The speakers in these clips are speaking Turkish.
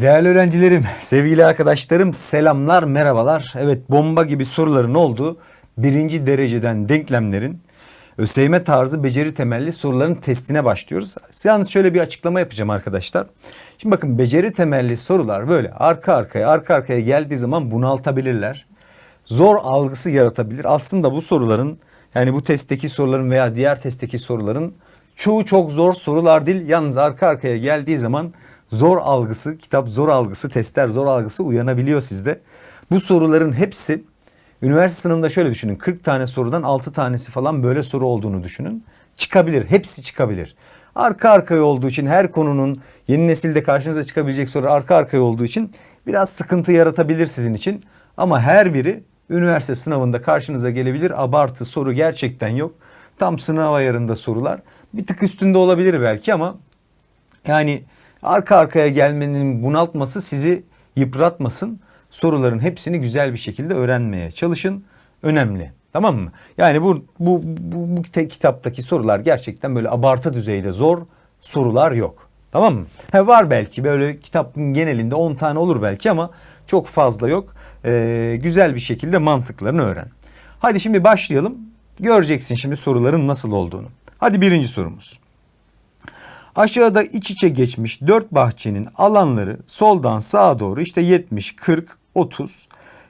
Değerli öğrencilerim, sevgili arkadaşlarım, selamlar, merhabalar. Evet, bomba gibi soruların olduğu birinci dereceden denklemlerin ÖSYM tarzı beceri temelli soruların testine başlıyoruz. Yalnız şöyle bir açıklama yapacağım arkadaşlar. Şimdi bakın beceri temelli sorular böyle arka arkaya arka arkaya geldiği zaman bunaltabilirler. Zor algısı yaratabilir. Aslında bu soruların yani bu testteki soruların veya diğer testteki soruların çoğu çok zor sorular değil. Yalnız arka arkaya geldiği zaman zor algısı, kitap zor algısı, testler zor algısı uyanabiliyor sizde. Bu soruların hepsi üniversite sınavında şöyle düşünün. 40 tane sorudan 6 tanesi falan böyle soru olduğunu düşünün. Çıkabilir. Hepsi çıkabilir. Arka arkaya olduğu için her konunun yeni nesilde karşınıza çıkabilecek soru arka arkaya olduğu için biraz sıkıntı yaratabilir sizin için. Ama her biri üniversite sınavında karşınıza gelebilir. Abartı soru gerçekten yok. Tam sınav ayarında sorular. Bir tık üstünde olabilir belki ama yani arka arkaya gelmenin bunaltması sizi yıpratmasın. Soruların hepsini güzel bir şekilde öğrenmeye çalışın. Önemli. Tamam mı? Yani bu bu bu, bu kitaptaki sorular gerçekten böyle abartı düzeyde zor sorular yok. Tamam mı? He var belki böyle kitabın genelinde 10 tane olur belki ama çok fazla yok. Ee, güzel bir şekilde mantıklarını öğren. Hadi şimdi başlayalım. Göreceksin şimdi soruların nasıl olduğunu. Hadi birinci sorumuz. Aşağıda iç içe geçmiş dört bahçenin alanları soldan sağa doğru işte 70, 40, 30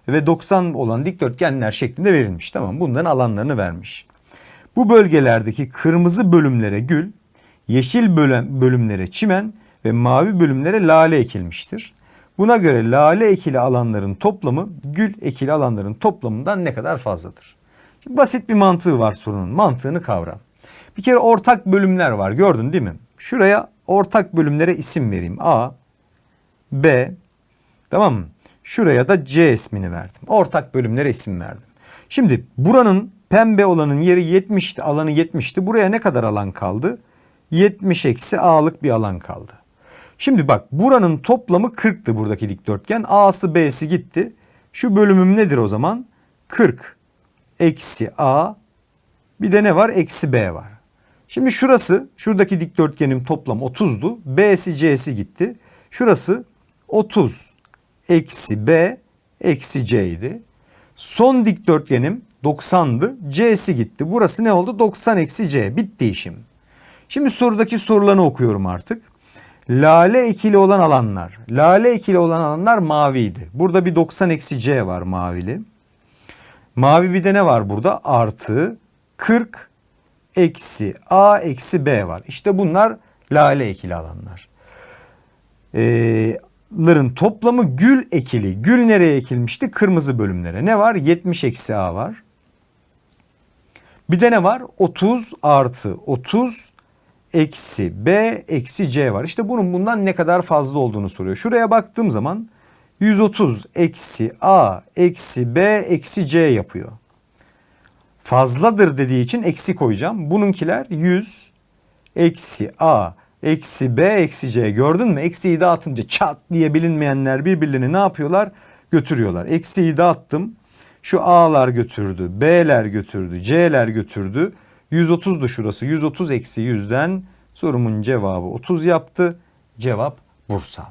ve 90 olan dikdörtgenler şeklinde verilmiş. Tamam bunların alanlarını vermiş. Bu bölgelerdeki kırmızı bölümlere gül, yeşil bölüm, bölümlere çimen ve mavi bölümlere lale ekilmiştir. Buna göre lale ekili alanların toplamı gül ekili alanların toplamından ne kadar fazladır? Basit bir mantığı var sorunun. Mantığını kavra. Bir kere ortak bölümler var. Gördün değil mi? Şuraya ortak bölümlere isim vereyim. A, B, tamam mı? Şuraya da C ismini verdim. Ortak bölümlere isim verdim. Şimdi buranın pembe olanın yeri 70'ti. Alanı 70'ti. Buraya ne kadar alan kaldı? 70 eksi A'lık bir alan kaldı. Şimdi bak buranın toplamı 40'tı buradaki dikdörtgen. A'sı B'si gitti. Şu bölümüm nedir o zaman? 40 eksi A bir de ne var? Eksi B var. Şimdi şurası, şuradaki dikdörtgenim toplam 30'du. B'si C'si gitti. Şurası 30 eksi B eksi C idi. Son dikdörtgenim 90'dı. C'si gitti. Burası ne oldu? 90 eksi C. Bitti işim. Şimdi sorudaki sorularını okuyorum artık. Lale ekili olan alanlar. Lale ekili olan alanlar maviydi. Burada bir 90 eksi C var mavili. Mavi bir de ne var burada? Artı 40 eksi A eksi B var. İşte bunlar lale ekili alanlar. Ee, ların toplamı gül ekili. Gül nereye ekilmişti? Kırmızı bölümlere. Ne var? 70 eksi A var. Bir de ne var? 30 artı 30 eksi B eksi C var. İşte bunun bundan ne kadar fazla olduğunu soruyor. Şuraya baktığım zaman 130 eksi A eksi B eksi C yapıyor. Fazladır dediği için eksi koyacağım. Bununkiler 100 eksi A eksi B eksi C gördün mü? Eksiyi dağıtınca çat diye bilinmeyenler birbirlerini ne yapıyorlar? Götürüyorlar. Eksiyi dağıttım. Şu A'lar götürdü, B'ler götürdü, C'ler götürdü. 130'du şurası. 130 eksi 100'den sorumun cevabı 30 yaptı. Cevap Bursa.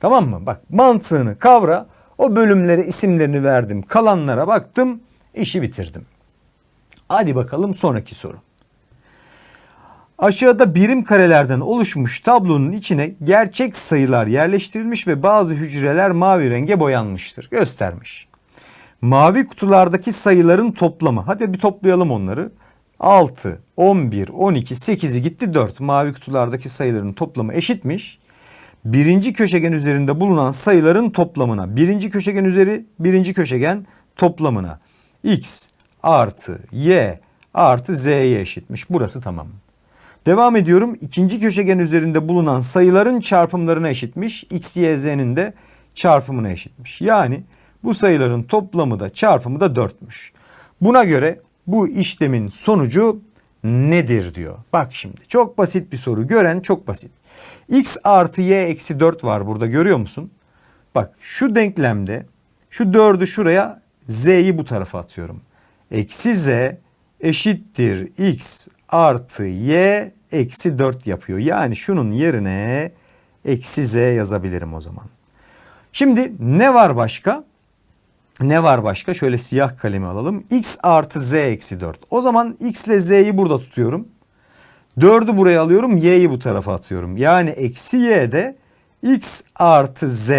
Tamam mı? Bak mantığını kavra. O bölümlere isimlerini verdim. Kalanlara baktım. işi bitirdim. Hadi bakalım sonraki soru. Aşağıda birim karelerden oluşmuş tablonun içine gerçek sayılar yerleştirilmiş ve bazı hücreler mavi renge boyanmıştır. Göstermiş. Mavi kutulardaki sayıların toplamı. Hadi bir toplayalım onları. 6, 11, 12, 8'i gitti 4. Mavi kutulardaki sayıların toplamı eşitmiş. Birinci köşegen üzerinde bulunan sayıların toplamına. Birinci köşegen üzeri birinci köşegen toplamına. X artı Y artı Z'ye eşitmiş. Burası tamam. Devam ediyorum. İkinci köşegen üzerinde bulunan sayıların çarpımlarına eşitmiş. X, Y, Z'nin de çarpımına eşitmiş. Yani bu sayıların toplamı da çarpımı da 4'müş. Buna göre bu işlemin sonucu nedir diyor. Bak şimdi çok basit bir soru. Gören çok basit. X artı Y eksi 4 var burada görüyor musun? Bak şu denklemde şu 4'ü şuraya Z'yi bu tarafa atıyorum. Eksi Z eşittir X artı Y eksi 4 yapıyor. Yani şunun yerine eksi z yazabilirim o zaman. Şimdi ne var başka? Ne var başka? Şöyle siyah kalemi alalım. x artı z eksi 4. O zaman x ile z'yi burada tutuyorum. 4'ü buraya alıyorum. y'yi bu tarafa atıyorum. Yani eksi y de x artı z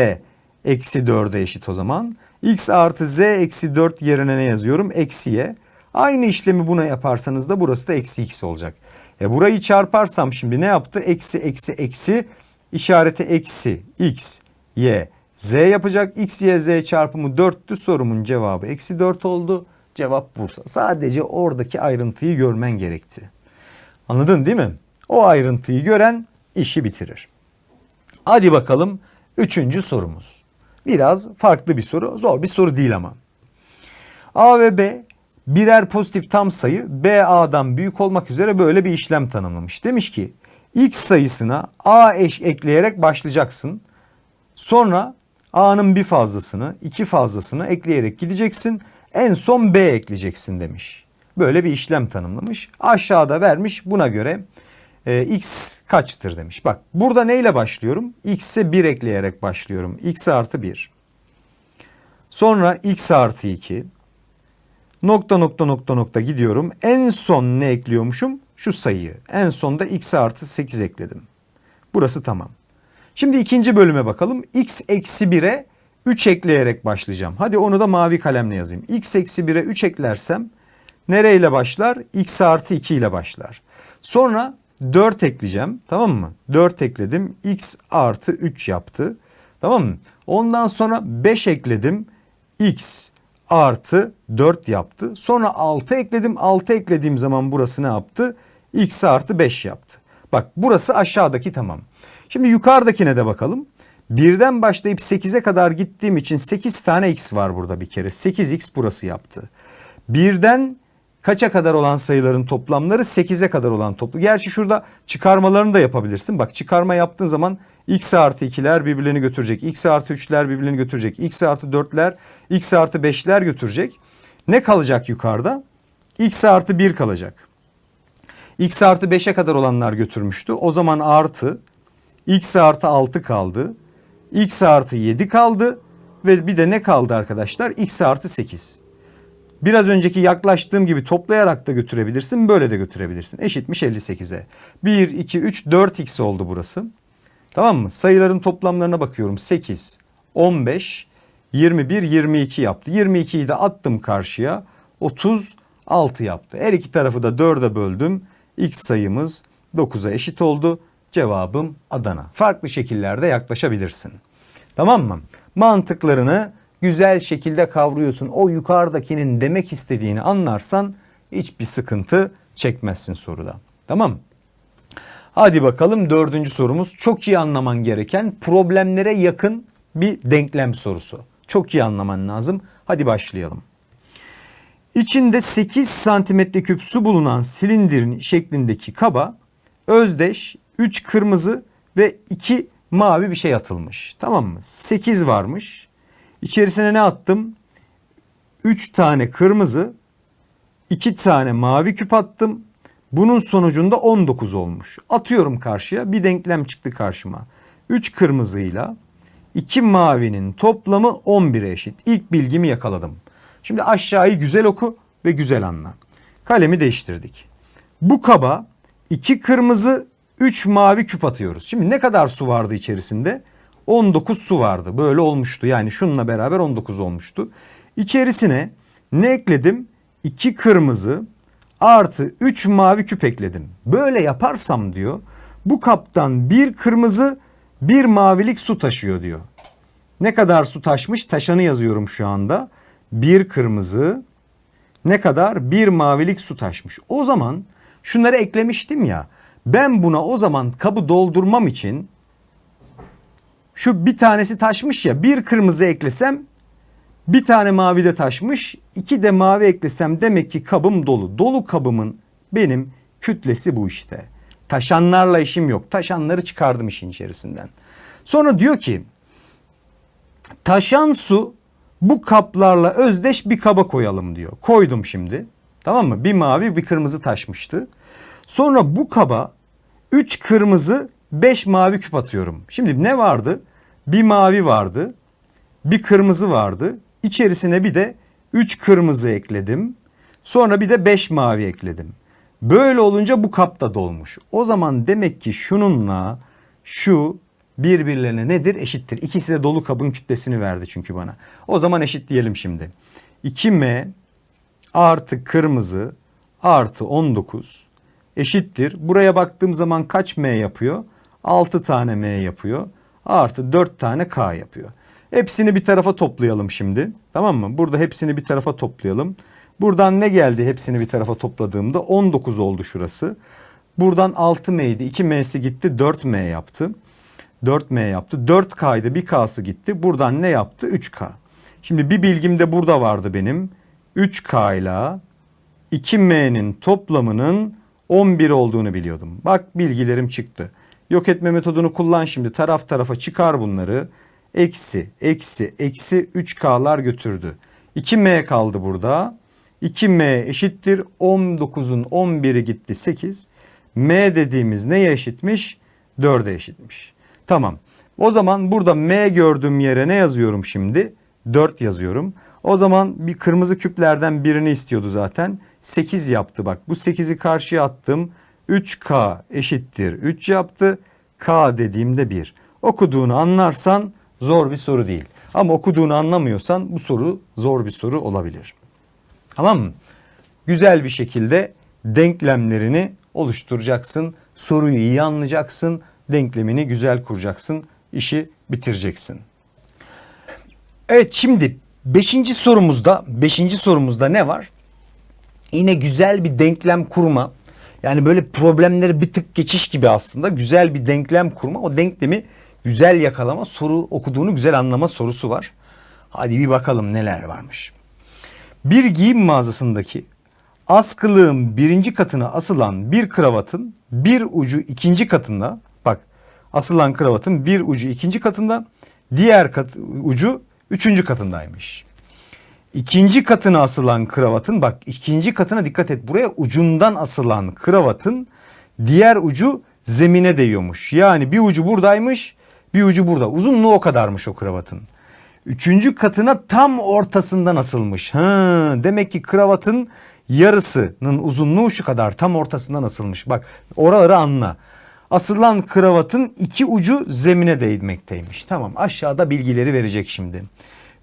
eksi 4'e eşit o zaman. X artı z eksi 4 yerine ne yazıyorum? Eksi y. Aynı işlemi buna yaparsanız da burası da eksi x olacak. E burayı çarparsam şimdi ne yaptı? Eksi eksi eksi işareti eksi x y z yapacak. x y z çarpımı 4'tü. Sorumun cevabı eksi 4 oldu. Cevap Bursa. Sadece oradaki ayrıntıyı görmen gerekti. Anladın değil mi? O ayrıntıyı gören işi bitirir. Hadi bakalım üçüncü sorumuz. Biraz farklı bir soru. Zor bir soru değil ama. A ve B birer pozitif tam sayı B A'dan büyük olmak üzere böyle bir işlem tanımlamış. Demiş ki x sayısına A eş ekleyerek başlayacaksın. Sonra A'nın bir fazlasını, iki fazlasını ekleyerek gideceksin. En son B ekleyeceksin demiş. Böyle bir işlem tanımlamış. Aşağıda vermiş buna göre e, x kaçtır demiş. Bak burada neyle başlıyorum? x'e 1 ekleyerek başlıyorum. x artı 1. Sonra x artı 2. Nokta nokta nokta nokta gidiyorum. En son ne ekliyormuşum? Şu sayıyı. En sonda x artı 8 ekledim. Burası tamam. Şimdi ikinci bölüme bakalım. x eksi 1'e 3 ekleyerek başlayacağım. Hadi onu da mavi kalemle yazayım. x eksi 1'e 3 eklersem nereyle başlar? x artı 2 ile başlar. Sonra 4 ekleyeceğim. Tamam mı? 4 ekledim. x artı 3 yaptı. Tamam mı? Ondan sonra 5 ekledim. x artı 4 yaptı. Sonra 6 ekledim. 6 eklediğim zaman burası ne yaptı? x artı 5 yaptı. Bak burası aşağıdaki tamam. Şimdi yukarıdakine de bakalım. Birden başlayıp 8'e kadar gittiğim için 8 tane x var burada bir kere. 8x burası yaptı. Birden kaça kadar olan sayıların toplamları 8'e kadar olan toplu. Gerçi şurada çıkarmalarını da yapabilirsin. Bak çıkarma yaptığın zaman x artı 2'ler birbirlerini götürecek. x artı 3'ler birbirlerini götürecek. x artı 4'ler, x artı 5'ler götürecek. Ne kalacak yukarıda? x artı 1 kalacak. x artı 5'e kadar olanlar götürmüştü. O zaman artı x artı 6 kaldı. x artı 7 kaldı. Ve bir de ne kaldı arkadaşlar? x artı 8. Biraz önceki yaklaştığım gibi toplayarak da götürebilirsin. Böyle de götürebilirsin. Eşitmiş 58'e. 1, 2, 3, 4x oldu burası. Tamam mı? Sayıların toplamlarına bakıyorum. 8, 15, 21, 22 yaptı. 22'yi de attım karşıya. 36 yaptı. Her iki tarafı da 4'e böldüm. X sayımız 9'a eşit oldu. Cevabım Adana. Farklı şekillerde yaklaşabilirsin. Tamam mı? Mantıklarını güzel şekilde kavruyorsun. O yukarıdakinin demek istediğini anlarsan hiçbir sıkıntı çekmezsin soruda. Tamam Hadi bakalım dördüncü sorumuz. Çok iyi anlaman gereken problemlere yakın bir denklem sorusu. Çok iyi anlaman lazım. Hadi başlayalım. İçinde 8 santimetre küp su bulunan silindirin şeklindeki kaba özdeş 3 kırmızı ve 2 mavi bir şey atılmış. Tamam mı? 8 varmış. İçerisine ne attım? 3 tane kırmızı, 2 tane mavi küp attım. Bunun sonucunda 19 olmuş. Atıyorum karşıya bir denklem çıktı karşıma. 3 kırmızıyla 2 mavinin toplamı 11'e eşit. İlk bilgimi yakaladım. Şimdi aşağıyı güzel oku ve güzel anla. Kalemi değiştirdik. Bu kaba 2 kırmızı 3 mavi küp atıyoruz. Şimdi ne kadar su vardı içerisinde? 19 su vardı. Böyle olmuştu. Yani şununla beraber 19 olmuştu. İçerisine ne ekledim? 2 kırmızı artı 3 mavi küp ekledim. Böyle yaparsam diyor bu kaptan bir kırmızı bir mavilik su taşıyor diyor. Ne kadar su taşmış taşanı yazıyorum şu anda. Bir kırmızı ne kadar bir mavilik su taşmış. O zaman şunları eklemiştim ya. Ben buna o zaman kabı doldurmam için şu bir tanesi taşmış ya bir kırmızı eklesem bir tane mavi de taşmış iki de mavi eklesem demek ki kabım dolu. Dolu kabımın benim kütlesi bu işte. Taşanlarla işim yok. Taşanları çıkardım işin içerisinden. Sonra diyor ki taşan su bu kaplarla özdeş bir kaba koyalım diyor. Koydum şimdi. Tamam mı? Bir mavi bir kırmızı taşmıştı. Sonra bu kaba 3 kırmızı 5 mavi küp atıyorum. Şimdi ne vardı? Bir mavi vardı. Bir kırmızı vardı. İçerisine bir de 3 kırmızı ekledim. Sonra bir de 5 mavi ekledim. Böyle olunca bu kap da dolmuş. O zaman demek ki şununla şu birbirlerine nedir? Eşittir. İkisi de dolu kabın kütlesini verdi çünkü bana. O zaman eşit diyelim şimdi. 2m artı kırmızı artı 19 eşittir. Buraya baktığım zaman kaç m yapıyor? 6 tane m yapıyor. Artı 4 tane k yapıyor. Hepsini bir tarafa toplayalım şimdi. Tamam mı? Burada hepsini bir tarafa toplayalım. Buradan ne geldi hepsini bir tarafa topladığımda? 19 oldu şurası. Buradan 6m'ydi. 2m'si gitti 4m yaptı. 4m yaptı. 4k'ydı. 1k'sı gitti. Buradan ne yaptı? 3k. Şimdi bir bilgim de burada vardı benim. 3k ile 2m'nin toplamının 11 olduğunu biliyordum. Bak bilgilerim çıktı. Yok etme metodunu kullan şimdi. Taraf tarafa çıkar bunları. Eksi, eksi, eksi 3k'lar götürdü. 2m kaldı burada. 2m eşittir 19'un 11'i gitti 8. m dediğimiz neye eşitmiş? 4'e eşitmiş. Tamam. O zaman burada m gördüğüm yere ne yazıyorum şimdi? 4 yazıyorum. O zaman bir kırmızı küplerden birini istiyordu zaten. 8 yaptı bak. Bu 8'i karşıya attım. 3k eşittir 3 yaptı. k dediğimde 1. Okuduğunu anlarsan zor bir soru değil. Ama okuduğunu anlamıyorsan bu soru zor bir soru olabilir. Tamam mı? Güzel bir şekilde denklemlerini oluşturacaksın. Soruyu iyi anlayacaksın. Denklemini güzel kuracaksın. işi bitireceksin. Evet şimdi 5. sorumuzda 5. sorumuzda ne var? Yine güzel bir denklem kurma. Yani böyle problemleri bir tık geçiş gibi aslında güzel bir denklem kurma. O denklemi güzel yakalama, soru okuduğunu güzel anlama sorusu var. Hadi bir bakalım neler varmış. Bir giyim mağazasındaki askılığın birinci katına asılan bir kravatın bir ucu ikinci katında bak asılan kravatın bir ucu ikinci katında diğer kat, ucu üçüncü katındaymış. İkinci katına asılan kravatın bak ikinci katına dikkat et buraya ucundan asılan kravatın diğer ucu zemine değiyormuş. Yani bir ucu buradaymış bir ucu burada. Uzunluğu o kadarmış o kravatın. Üçüncü katına tam ortasından asılmış. Ha, demek ki kravatın yarısının uzunluğu şu kadar tam ortasından asılmış. Bak oraları anla. Asılan kravatın iki ucu zemine değmekteymiş. Tamam aşağıda bilgileri verecek şimdi.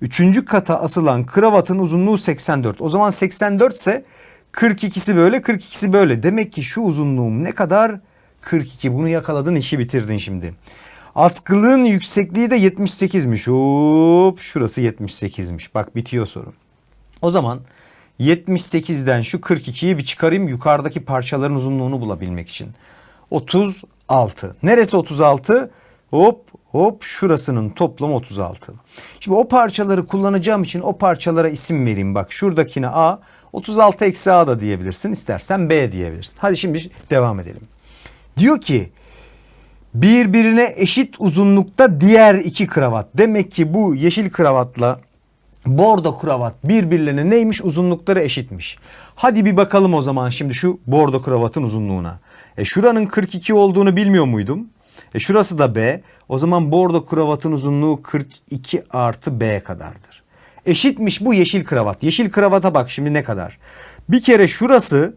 Üçüncü kata asılan kravatın uzunluğu 84. O zaman 84 ise 42'si böyle 42'si böyle. Demek ki şu uzunluğum ne kadar? 42. Bunu yakaladın işi bitirdin şimdi. Askılığın yüksekliği de 78'miş. Hop şurası 78'miş. Bak bitiyor soru. O zaman 78'den şu 42'yi bir çıkarayım yukarıdaki parçaların uzunluğunu bulabilmek için. 36. Neresi 36? Hop hop şurasının toplamı 36. Şimdi o parçaları kullanacağım için o parçalara isim vereyim. Bak şuradakine A 36 eksi A da diyebilirsin. İstersen B diyebilirsin. Hadi şimdi devam edelim. Diyor ki birbirine eşit uzunlukta diğer iki kravat. Demek ki bu yeşil kravatla bordo kravat birbirlerine neymiş? Uzunlukları eşitmiş. Hadi bir bakalım o zaman şimdi şu bordo kravatın uzunluğuna. E şuranın 42 olduğunu bilmiyor muydum? E şurası da B. O zaman bordo kravatın uzunluğu 42 artı B kadardır. Eşitmiş bu yeşil kravat. Yeşil kravata bak şimdi ne kadar. Bir kere şurası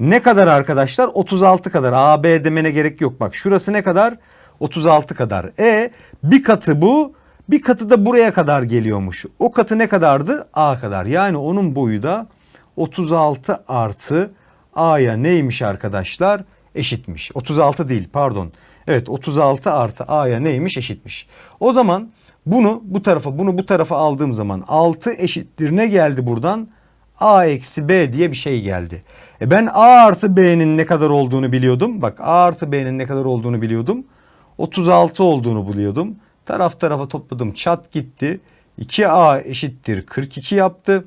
ne kadar arkadaşlar? 36 kadar. A, B demene gerek yok. Bak şurası ne kadar? 36 kadar. E bir katı bu. Bir katı da buraya kadar geliyormuş. O katı ne kadardı? A kadar. Yani onun boyu da 36 artı A'ya neymiş arkadaşlar? Eşitmiş. 36 değil pardon. Evet 36 artı A'ya neymiş? Eşitmiş. O zaman bunu bu tarafa bunu bu tarafa aldığım zaman 6 eşittir ne geldi buradan? A eksi B diye bir şey geldi. E ben A artı B'nin ne kadar olduğunu biliyordum. Bak A artı B'nin ne kadar olduğunu biliyordum. 36 olduğunu biliyordum. Taraf tarafa topladım çat gitti. 2A eşittir 42 yaptı.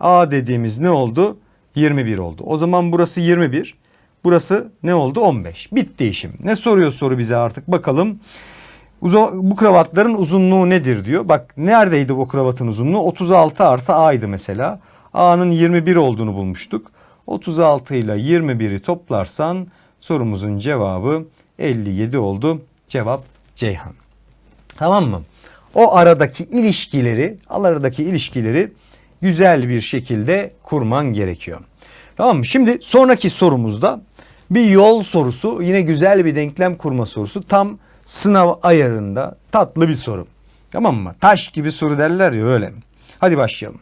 A dediğimiz ne oldu? 21 oldu. O zaman burası 21. Burası ne oldu? 15. Bitti işim. Ne soruyor soru bize artık bakalım. Bu kravatların uzunluğu nedir diyor. Bak neredeydi bu kravatın uzunluğu? 36 artı A'ydı mesela. A'nın 21 olduğunu bulmuştuk. 36 ile 21'i toplarsan sorumuzun cevabı 57 oldu. Cevap Ceyhan. Tamam mı? O aradaki ilişkileri, aradaki ilişkileri güzel bir şekilde kurman gerekiyor. Tamam mı? Şimdi sonraki sorumuzda bir yol sorusu, yine güzel bir denklem kurma sorusu. Tam sınav ayarında tatlı bir soru. Tamam mı? Taş gibi soru derler ya öyle. Hadi başlayalım.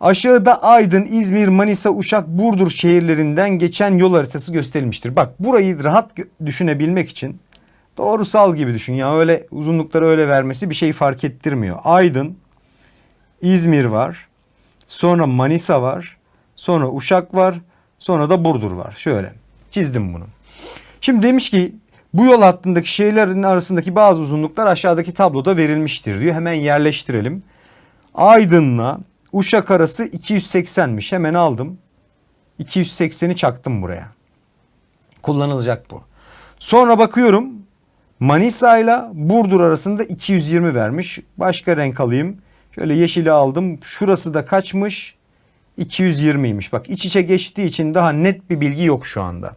Aşağıda Aydın, İzmir, Manisa, Uşak, Burdur şehirlerinden geçen yol haritası gösterilmiştir. Bak burayı rahat düşünebilmek için doğrusal gibi düşün. Ya öyle uzunlukları öyle vermesi bir şey fark ettirmiyor. Aydın, İzmir var. Sonra Manisa var. Sonra Uşak var. Sonra da Burdur var. Şöyle çizdim bunu. Şimdi demiş ki bu yol hattındaki şehirlerin arasındaki bazı uzunluklar aşağıdaki tabloda verilmiştir diyor. Hemen yerleştirelim. Aydın'la Uşak arası 280'miş. Hemen aldım. 280'i çaktım buraya. Kullanılacak bu. Sonra bakıyorum Manisa ile Burdur arasında 220 vermiş. Başka renk alayım. Şöyle yeşili aldım. Şurası da kaçmış? 220'ymiş. Bak iç içe geçtiği için daha net bir bilgi yok şu anda.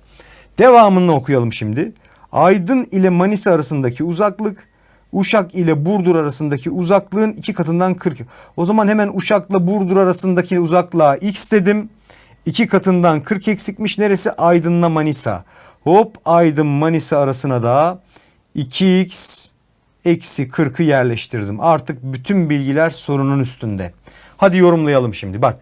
Devamını okuyalım şimdi. Aydın ile Manisa arasındaki uzaklık Uşak ile Burdur arasındaki uzaklığın iki katından 40. O zaman hemen Uşak'la Burdur arasındaki uzaklığa x dedim. İki katından 40 eksikmiş. Neresi? Aydın'la Manisa. Hop Aydın Manisa arasına da 2x eksi 40'ı yerleştirdim. Artık bütün bilgiler sorunun üstünde. Hadi yorumlayalım şimdi. Bak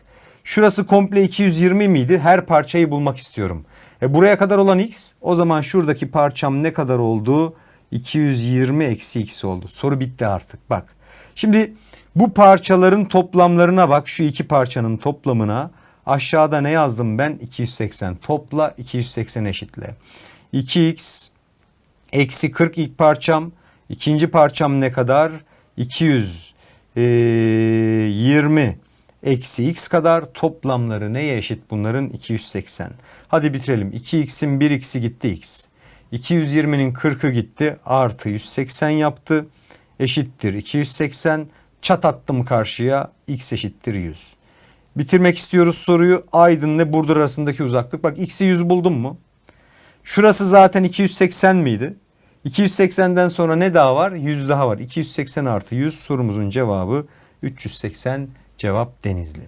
şurası komple 220 miydi? Her parçayı bulmak istiyorum. E buraya kadar olan x o zaman şuradaki parçam ne kadar oldu? 220 eksi x oldu. Soru bitti artık bak. Şimdi bu parçaların toplamlarına bak şu iki parçanın toplamına. Aşağıda ne yazdım ben? 280 topla 280 eşitle. 2x eksi 40 ilk parçam. İkinci parçam ne kadar? 220 eksi x kadar toplamları neye eşit bunların? 280. Hadi bitirelim. 2x'in 1x'i gitti x. 220'nin 40'ı gitti artı 180 yaptı. Eşittir 280. Çat attım karşıya x eşittir 100. Bitirmek istiyoruz soruyu. Aydın ile Burdur arasındaki uzaklık. Bak x'i 100 buldum mu? Şurası zaten 280 miydi? 280'den sonra ne daha var? 100 daha var. 280 artı 100 sorumuzun cevabı 380 cevap Denizli.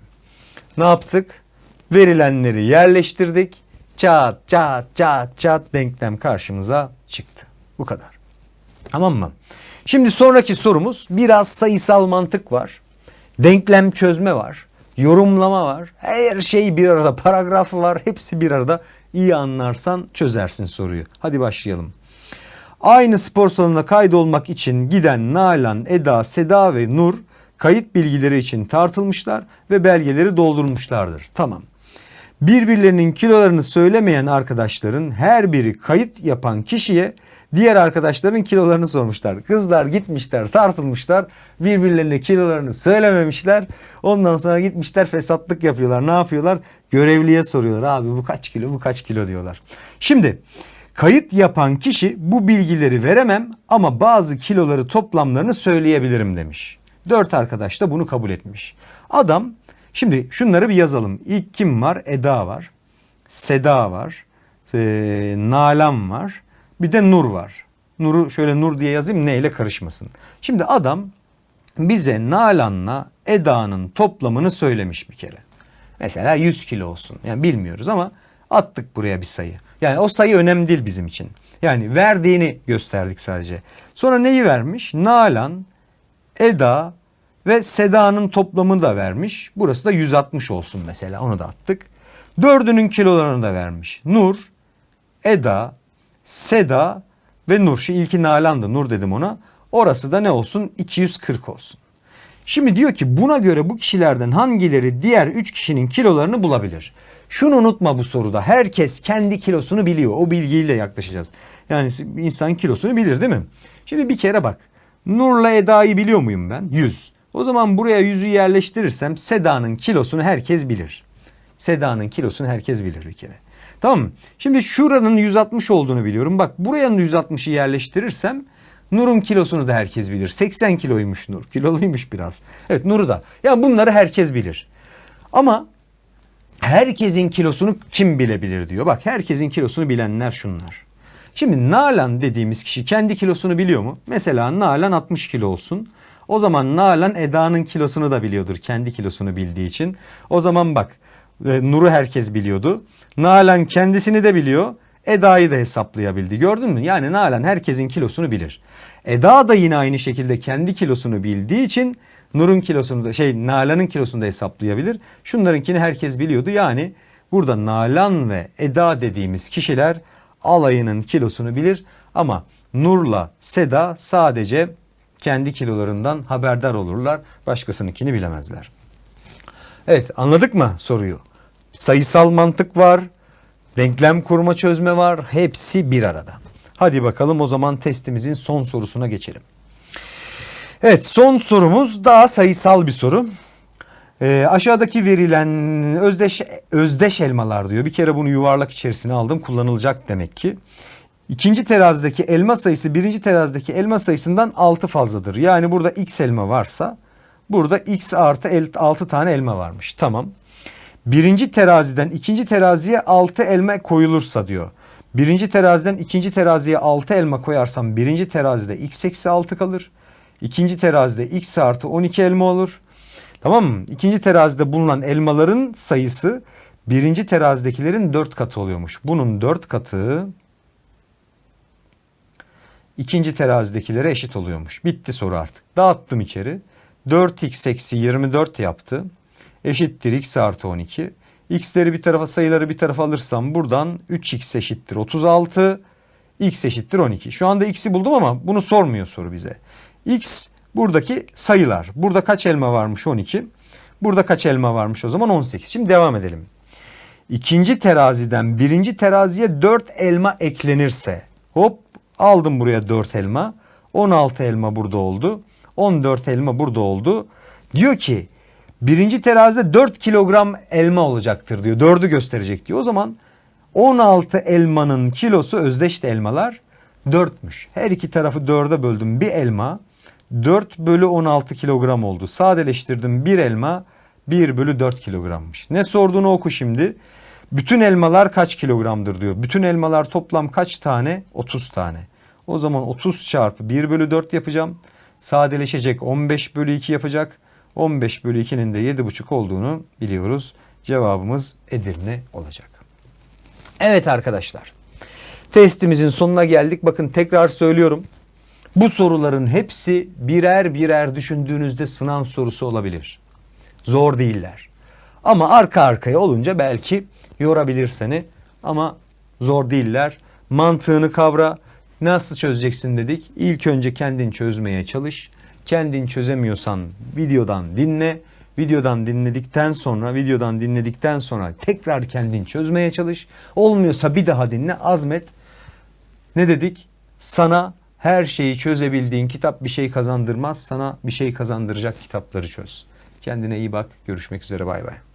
Ne yaptık? Verilenleri yerleştirdik. Çat çat çat çat denklem karşımıza çıktı. Bu kadar. Tamam mı? Şimdi sonraki sorumuz biraz sayısal mantık var. Denklem çözme var. Yorumlama var. Her şey bir arada. Paragrafı var. Hepsi bir arada. İyi anlarsan çözersin soruyu. Hadi başlayalım. Aynı spor salonuna kaydolmak için giden Nalan, Eda, Seda ve Nur kayıt bilgileri için tartılmışlar ve belgeleri doldurmuşlardır. Tamam. Birbirlerinin kilolarını söylemeyen arkadaşların her biri kayıt yapan kişiye diğer arkadaşların kilolarını sormuşlar. Kızlar gitmişler tartılmışlar birbirlerine kilolarını söylememişler. Ondan sonra gitmişler fesatlık yapıyorlar. Ne yapıyorlar? Görevliye soruyorlar abi bu kaç kilo bu kaç kilo diyorlar. Şimdi kayıt yapan kişi bu bilgileri veremem ama bazı kiloları toplamlarını söyleyebilirim demiş. Dört arkadaş da bunu kabul etmiş. Adam Şimdi şunları bir yazalım. İlk kim var? Eda var. Seda var. E, Nalan var. Bir de Nur var. Nur'u şöyle Nur diye yazayım neyle karışmasın. Şimdi adam bize Nalan'la Eda'nın toplamını söylemiş bir kere. Mesela 100 kilo olsun. Yani bilmiyoruz ama attık buraya bir sayı. Yani o sayı önemli değil bizim için. Yani verdiğini gösterdik sadece. Sonra neyi vermiş? Nalan, Eda, ve Seda'nın toplamını da vermiş. Burası da 160 olsun mesela onu da attık. Dördünün kilolarını da vermiş. Nur, Eda, Seda ve Nur. Şu ilki Nalan'dı Nur dedim ona. Orası da ne olsun? 240 olsun. Şimdi diyor ki buna göre bu kişilerden hangileri diğer 3 kişinin kilolarını bulabilir? Şunu unutma bu soruda. Herkes kendi kilosunu biliyor. O bilgiyle yaklaşacağız. Yani insan kilosunu bilir değil mi? Şimdi bir kere bak. Nur'la Eda'yı biliyor muyum ben? 100. O zaman buraya yüzü yerleştirirsem Seda'nın kilosunu herkes bilir. Seda'nın kilosunu herkes bilir bir kere. Tamam? Şimdi şuranın 160 olduğunu biliyorum. Bak buraya 160'ı yerleştirirsem Nur'un kilosunu da herkes bilir. 80 kiloymuş Nur. Kiloluymuş biraz. Evet Nur'u da. Ya bunları herkes bilir. Ama herkesin kilosunu kim bilebilir diyor. Bak herkesin kilosunu bilenler şunlar. Şimdi Nalan dediğimiz kişi kendi kilosunu biliyor mu? Mesela Nalan 60 kilo olsun. O zaman Nalan Eda'nın kilosunu da biliyordur. Kendi kilosunu bildiği için. O zaman bak e, Nur'u herkes biliyordu. Nalan kendisini de biliyor. Eda'yı da hesaplayabildi. Gördün mü? Yani Nalan herkesin kilosunu bilir. Eda da yine aynı şekilde kendi kilosunu bildiği için Nur'un kilosunu da şey Nalan'ın kilosunu da hesaplayabilir. Şunlarınkini herkes biliyordu. Yani burada Nalan ve Eda dediğimiz kişiler alayının kilosunu bilir ama Nur'la Seda sadece kendi kilolarından haberdar olurlar. Başkasınınkini bilemezler. Evet anladık mı soruyu? Sayısal mantık var, denklem kurma çözme var. Hepsi bir arada. Hadi bakalım o zaman testimizin son sorusuna geçelim. Evet son sorumuz daha sayısal bir soru. Ee, aşağıdaki verilen özdeş özdeş elmalar diyor. Bir kere bunu yuvarlak içerisine aldım. Kullanılacak demek ki. İkinci terazideki elma sayısı birinci terazideki elma sayısından 6 fazladır. Yani burada x elma varsa burada x artı 6 tane elma varmış. Tamam. Birinci teraziden ikinci teraziye 6 elma koyulursa diyor. Birinci teraziden ikinci teraziye 6 elma koyarsam birinci terazide x eksi 6 kalır. İkinci terazide x artı 12 elma olur. Tamam mı? İkinci terazide bulunan elmaların sayısı birinci terazidekilerin 4 katı oluyormuş. Bunun 4 katı ikinci terazidekilere eşit oluyormuş. Bitti soru artık. Dağıttım içeri. 4x eksi 24 yaptı. Eşittir x artı 12. X'leri bir tarafa sayıları bir tarafa alırsam buradan 3x eşittir 36. X eşittir 12. Şu anda x'i buldum ama bunu sormuyor soru bize. X buradaki sayılar. Burada kaç elma varmış 12. Burada kaç elma varmış o zaman 18. Şimdi devam edelim. İkinci teraziden birinci teraziye 4 elma eklenirse hop aldım buraya 4 elma. 16 elma burada oldu. 14 elma burada oldu. Diyor ki birinci terazide 4 kilogram elma olacaktır diyor. 4'ü gösterecek diyor. O zaman 16 elmanın kilosu özdeş de elmalar 4'müş. Her iki tarafı 4'e böldüm. Bir elma 4 bölü 16 kilogram oldu. Sadeleştirdim bir elma 1 bölü 4 kilogrammış. Ne sorduğunu oku şimdi. Bütün elmalar kaç kilogramdır diyor. Bütün elmalar toplam kaç tane? 30 tane. O zaman 30 çarpı 1 bölü 4 yapacağım. Sadeleşecek 15 bölü 2 yapacak. 15 bölü 2'nin de 7,5 olduğunu biliyoruz. Cevabımız Edirne olacak. Evet arkadaşlar. Testimizin sonuna geldik. Bakın tekrar söylüyorum. Bu soruların hepsi birer birer düşündüğünüzde sınav sorusu olabilir. Zor değiller. Ama arka arkaya olunca belki yorabilir seni. Ama zor değiller. Mantığını kavra. Nasıl çözeceksin dedik. İlk önce kendin çözmeye çalış. Kendin çözemiyorsan videodan dinle. Videodan dinledikten sonra, videodan dinledikten sonra tekrar kendin çözmeye çalış. Olmuyorsa bir daha dinle, azmet. Ne dedik? Sana her şeyi çözebildiğin kitap bir şey kazandırmaz. Sana bir şey kazandıracak kitapları çöz. Kendine iyi bak. Görüşmek üzere. Bay bay.